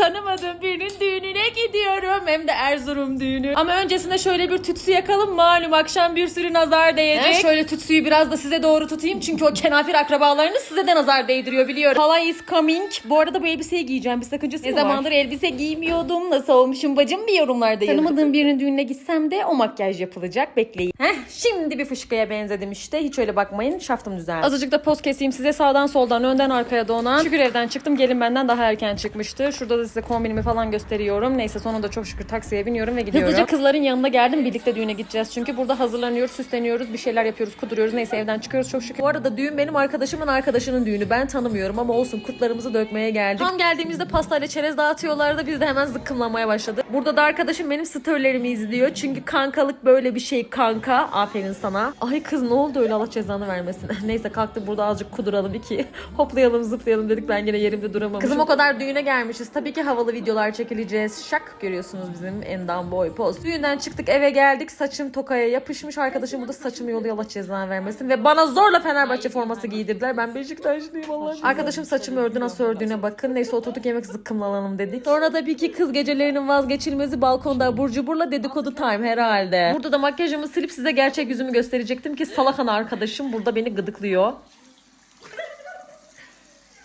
tanımadığım birinin düğününe gidiyorum. Hem de Erzurum düğünü. Ama öncesinde şöyle bir tütsü yakalım. Malum akşam bir sürü nazar değecek. He, şöyle tütsüyü biraz da size doğru tutayım. Çünkü o kenafir akrabalarınız size de nazar değdiriyor biliyorum. Halay is coming. Bu arada bu elbiseyi giyeceğim. Bir sakıncası Ne mı var? zamandır elbise giymiyordum. Nasıl olmuşum bacım bir yorumlarda yazın. Tanımadığım birinin düğününe gitsem de o makyaj yapılacak. Bekleyin. Heh, şimdi bir fışkıya benzedim işte. Hiç öyle bakmayın. Şaftım düzeldi. Azıcık da poz keseyim size sağdan soldan önden arkaya donan. Şükür evden çıktım. Gelin benden daha erken çıkmıştı. Şurada da size kombinimi falan gösteriyorum. Neyse sonunda çok şükür taksiye biniyorum ve gidiyorum. Hızlıca kızların yanına geldim. Birlikte düğüne gideceğiz. Çünkü burada hazırlanıyoruz, süsleniyoruz, bir şeyler yapıyoruz, kuduruyoruz. Neyse evden çıkıyoruz çok şükür. Bu arada düğün benim arkadaşımın arkadaşının düğünü. Ben tanımıyorum ama olsun kurtlarımızı dökmeye geldik. Tam geldiğimizde pastayla çerez dağıtıyorlardı. Biz de hemen zıkkımlamaya başladık. Burada da arkadaşım benim storylerimi izliyor. Çünkü kankalık böyle bir şey kanka. Aferin sana. Ay kız ne oldu öyle Allah cezanı vermesin. Neyse kalktık burada azıcık kuduralım iki. Hoplayalım zıplayalım dedik. Ben yine yerimde duramamışım. Kızım o kadar düğüne gelmişiz. Tabii ki havalı videolar çekileceğiz. Şak görüyorsunuz bizim endam boy poz. Düğünden çıktık eve geldik. Saçım tokaya yapışmış. Arkadaşım burada saçımı yoluyor Allah cezanı vermesin. Ve bana zorla Fenerbahçe forması giydirdiler. Ben Beşiktaşlıyım Allah. Arkadaşım saçımı ördü nasıl ördüğüne bakın. Neyse oturduk yemek zıkkımlanalım dedik. Sonra tabii ki kız gecelerinin vazgeçilmezi balkonda burcu burla dedikodu time herhalde. Burada da makyajımı silip size gerçek yüzümü gösterecektim ki salakan arkadaşım burada beni gıdıklıyor.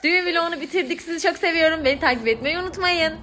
Düğün vlogunu bitirdik. Sizi çok seviyorum. Beni takip etmeyi unutmayın.